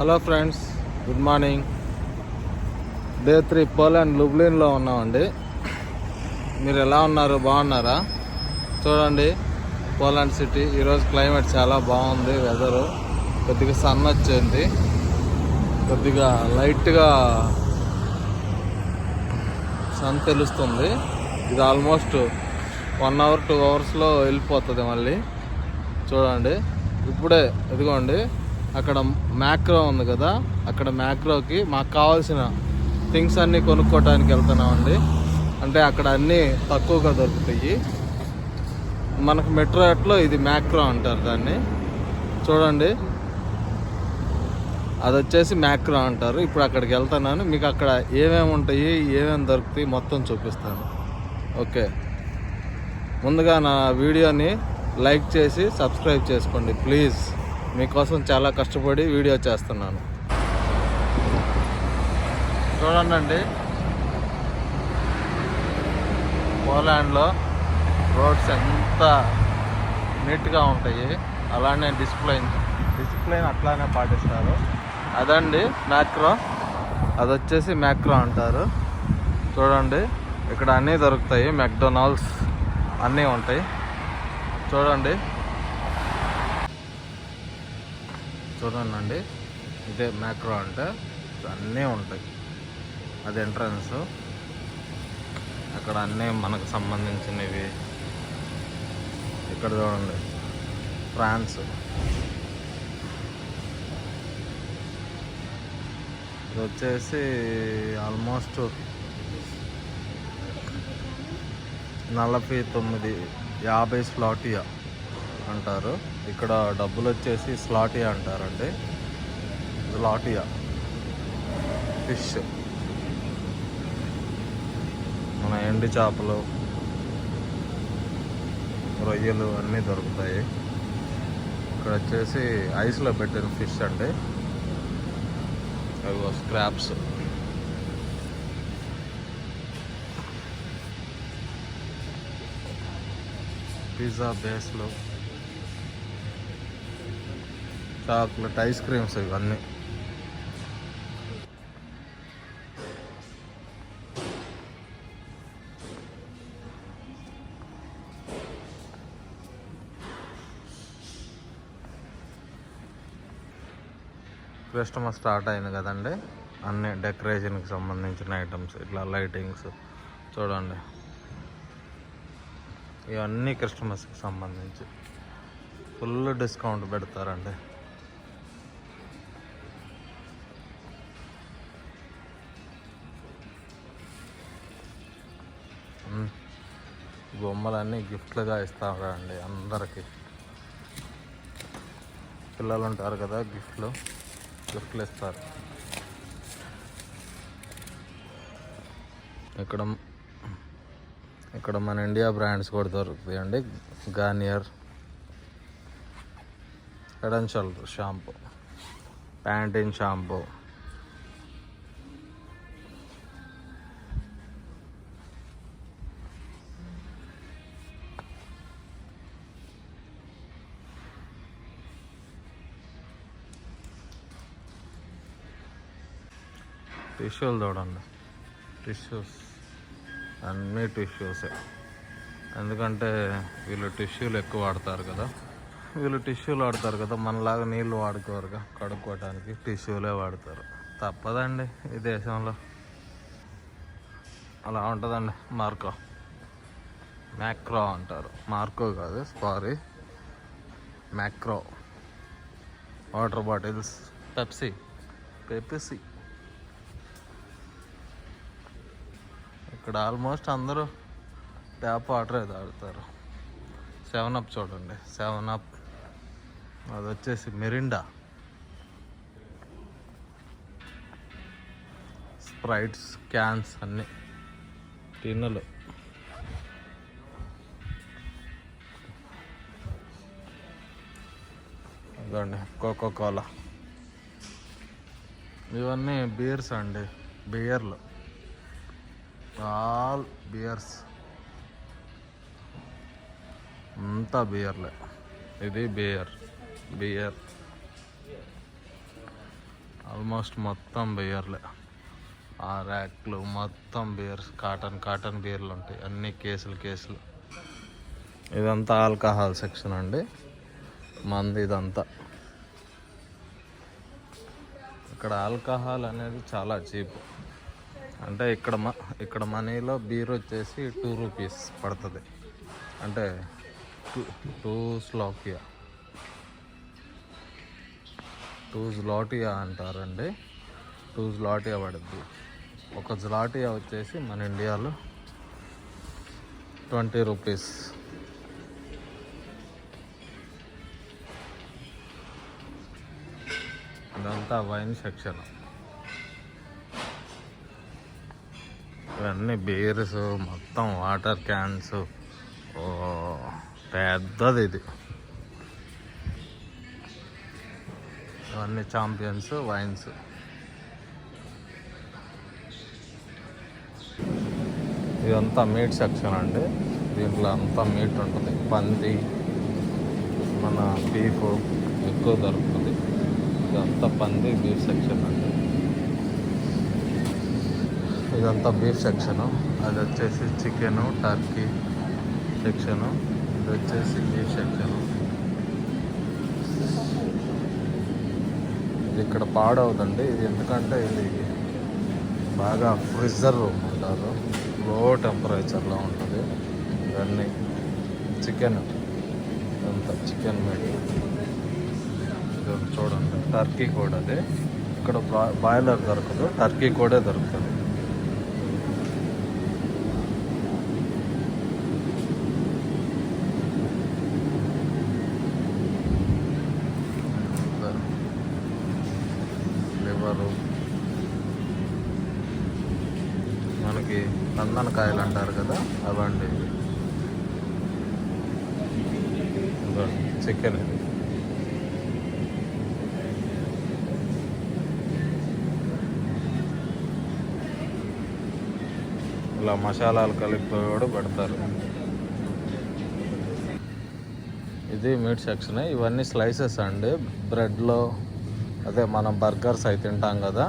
Hello friends good morning. Day three Poland లుబ్లిన్లో ఉన్నామండి. మీరు ఎలా ఉన్నారు బాగున్నారా? చూడండి పోలాండ్ సిటీ ఈరోజు క్లైమేట్ చాలా బాగుంది వెదరు. కొద్దిగా సన్ వచ్చింది. కొద్దిగా లైట్గా సన్ తెలుస్తుంది. ఇది ఆల్మోస్ట్ వన్ అవర్ టూ అవర్స్లో వెళ్ళిపోతుంది మళ్ళీ. చూడండి ఇప్పుడే ఇదిగోండి అక్కడ మ్యాక్రో ఉంది కదా అక్కడ మ్యాక్రోకి మాకు కావాల్సిన థింగ్స్ అన్నీ కొనుక్కోవడానికి వెళ్తున్నామండి. అంటే అక్కడ అన్నీ తక్కువగా దొరుకుతాయి. మనకు మెట్రో ఎట్లో ఇది మ్యాక్రో అంటారు దాన్ని. చూడండి. అది వచ్చేసి మ్యాక్రో అంటారు. ఇప్పుడు అక్కడికి వెళ్తున్నాను. మీకు అక్కడ ఏమేమి ఉంటాయి ఏమేమి దొరుకుతాయి మొత్తం చూపిస్తాను. ఓకే. ముందుగా నా వీడియోని లైక్ చేసి సబ్స్క్రైబ్ చేసుకోండి ప్లీజ్. మీకోసం చాలా కష్టపడి వీడియో చేస్తున్నాను. చూడండి పోలాండ్లో రోడ్స్ ఎంత నీట్గా ఉంటాయి. అలానే డిసిప్లైన్ డిసిప్లైన్ అట్లానే పాటిస్తారు. అదండి మ్యాక్రో. అది వచ్చేసి మ్యాక్రో అంటారు. చూడండి. ఇక్కడ అన్నీ దొరుకుతాయి. మెక్డొనాల్డ్స్ అన్నీ ఉంటాయి. చూడండి. చూడండి ఇదే మ్యాక్రో అంటే అన్నీ ఉంటాయి. అది ఎంట్రన్స్ అక్కడ అన్నీ మనకు సంబంధించినవి. ఇక్కడ చూడండి. ఫ్రాన్స్ ఇది వచ్చేసి ఆల్మోస్ట్ నలభై తొమ్మిది యాభై స్లాటియా అంటారు. ఇక్కడ డబ్బులు వచ్చేసి స్లాటియా అంటారండి. స్లాటియా. ఫిష్. మన ఎండి చేపలు రొయ్యలు అన్నీ దొరుకుతాయి. ఇక్కడ వచ్చేసి ఐస్లో పెట్టిన ఫిష్ అండి. అవి స్క్రాప్స్. పిజ్జా బేస్లో. చాక్లెట్ ఐస్ క్రీమ్స్ ఇవన్నీ. క్రిస్టమస్ స్టార్ట్ అయింది కదండి. అన్ని డెకరేషన్కి సంబంధించిన ఐటమ్స్ ఇట్లా లైటింగ్స్ చూడండి. ఇవన్నీ క్రిస్టమస్కి సంబంధించి. ఫుల్ డిస్కౌంట్ పెడతారండి. బొమ్మలన్నీ గిఫ్ట్లుగా ఇస్తారండి అందరికి. పిల్లలు ఉంటారు కదా గిఫ్ట్లు గిఫ్ట్లు ఇస్తారు. ఇక్కడ ఇక్కడ మన ఇండియా బ్రాండ్స్ కూడా దొరుకుతాయి అండి Garnier head and shoulder shampoo Pantene shampoo. టిష్యూలు చూడండి. టిష్యూస్. అన్నీ టిష్యూసే ఎందుకంటే వీళ్ళు టిష్యూలు ఎక్కువ వాడతారు కదా. వీళ్ళు టిష్యూలు వాడతారు కదా మనలాగా నీళ్ళు వాడుకోరుగా కడుక్కోవడానికి టిష్యూలే వాడతారు. తప్పదండి ఈ దేశంలో. అలా ఉంటుందండి మార్కో. మ్యాక్రో అంటారు. మార్కో కాదు sorry. Makro. Water bottles. Pepsi. Pepsi. ఇక్కడ ఆల్మోస్ట్ అందరూ ట్యాప్ అయితే ఆడతారు. సెవెన్ అప్ చూడండి. సెవెన్ అప్ అది వచ్చేసి మెరిండా. స్ప్రైట్స్ క్యాన్స్ అన్నీ. టిన్నులు. ఇదండి కోకో కోలా ఇవన్నీ బీర్స్ అండి. బియర్లు ఆల్ బియర్స్. అంతా బియర్లే. ఇది బియర్. బియర్. ఆల్మోస్ట్ మొత్తం బియర్లే. ఆ ర్యాక్లు మొత్తం బియర్స్. కాటన్ కాటన్ బియర్లు ఉంటాయి. అన్ని కేసులు కేసులు. ఇదంతా ఆల్కహాల్ సెక్షన్ అండి. మంది ఇదంతా. ఇక్కడ ఆల్కహాల్ అనేది చాలా చీప్. అంటే ఇక్కడ మ ఇక్కడ మనీలో బీర్ వచ్చేసి టూ రూపీస్ పడుతుంది. అంటే టూ టూ స్లాకియా టూ జ్లాటియా అంటారండి. టూ జ్లాటియా పడుద్ది. ఒక జ్లాటియా వచ్చేసి మన ఇండియాలో ట్వంటీ రూపీస్ ఇదంతా వైన్ సెక్షన్ ఇవన్నీ బీర్స్ మొత్తం వాటర్ క్యాన్స్. ఓ పెద్దది ఇది. ఇవన్నీ ఛాంపియన్స్ వైన్స్. ఇదంతా మీట్ సెక్షన్ అండి. దీంట్లో అంతా మీట్ ఉంటుంది. పంది మన బీఫ్ ఎక్కువ దొరుకుతుంది. ఇదంతా పంది బీఫ్ సెక్షన్ అండి. ఇదంతా బీఫ్ సెక్షను. అది వచ్చేసి చికెను టర్కీ సెక్షను. ఇది వచ్చేసి బీఫ్ సెక్షను. ఇది ఇక్కడ పాడవదండి. ఇది ఎందుకంటే ఇది బాగా ఫ్రిజర్ రూమ్ ఉంటారు లో టెంపరేచర్లో ఉంటుంది. ఇవన్నీ చికెన్. ఇదంతా చికెన్ మీట్. చూడండి. టర్కీ కూడా అదే. ఇక్కడ బాయిలర్ దొరకదు. టర్కీ కూడా దొరుకుతుంది. చందనకాయలు అంటారు కదా అవండి. చికెన్. ఇలా మసాలాలు కలిపి కూడా పెడతారు. ఇది మీట్ సెక్షన్. ఇవన్నీ స్లైసెస్ అండి. బ్రెడ్లో అదే మనం బర్గర్స్ అవి తింటాం కదా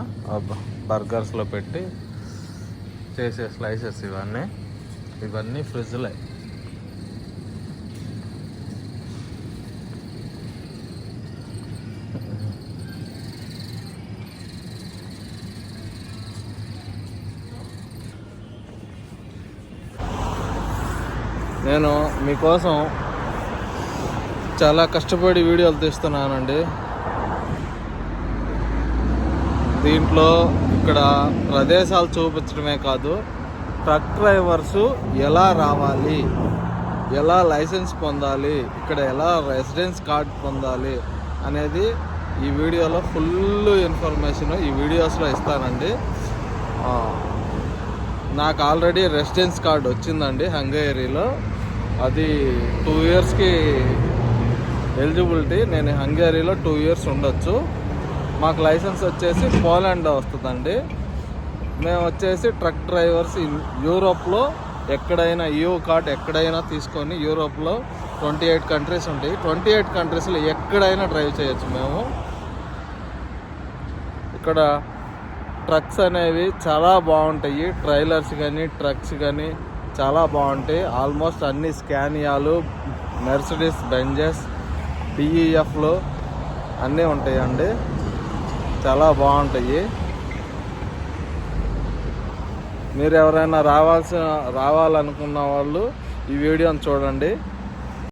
బర్గర్స్లో పెట్టి చేసే స్లైసెస్ ఇవన్నీ. ఇవన్నీ ఫ్రిడ్జ్లే నేను మీకోసం చాలా కష్టపడి వీడియోలు తీస్తున్నానండి. దీంట్లో ఇక్కడ ప్రదేశాలు చూపించడమే కాదు ట్రక్ డ్రైవర్స్ ఎలా రావాలి ఎలా లైసెన్స్ పొందాలి ఇక్కడ ఎలా రెసిడెన్స్ కార్డ్ పొందాలి అనేది ఈ వీడియోలో ఫుల్ ఇన్ఫర్మేషన్ ఈ వీడియోస్లో ఇస్తానండి. నాకు ఆల్రెడీ రెసిడెన్స్ కార్డ్ వచ్చిందండి హంగేరీలో. అది టూ ఇయర్స్కి ఎలిజిబిలిటీ నేను హంగేరీలో టూ ఇయర్స్ ఉండొచ్చు. మాకు లైసెన్స్ వచ్చేసి పోలాండ్ వస్తుందండి. మేము వచ్చేసి ట్రక్ డ్రైవర్స్ యూరోప్లో ఎక్కడైనా యూ కార్డ్ ఎక్కడైనా తీసుకొని యూరోప్లో ట్వంటీ ఎయిట్ కంట్రీస్ ఉంటాయి. ట్వంటీ ఎయిట్ కంట్రీస్లో ఎక్కడైనా డ్రైవ్ చేయొచ్చు మేము. ఇక్కడ ట్రక్స్ అనేవి చాలా బాగుంటాయి. ట్రైలర్స్ కానీ ట్రక్స్ కానీ చాలా బాగుంటాయి. ఆల్మోస్ట్ అన్ని స్కానియాలు మెర్సిడీస్ బెంజెస్ డిఈఎఫ్లు అన్నీ ఉంటాయండి. చాలా బాగుంటాయి. మీరు ఎవరైనా రావాల్సిన రావాలనుకున్న వాళ్ళు ఈ వీడియోని చూడండి.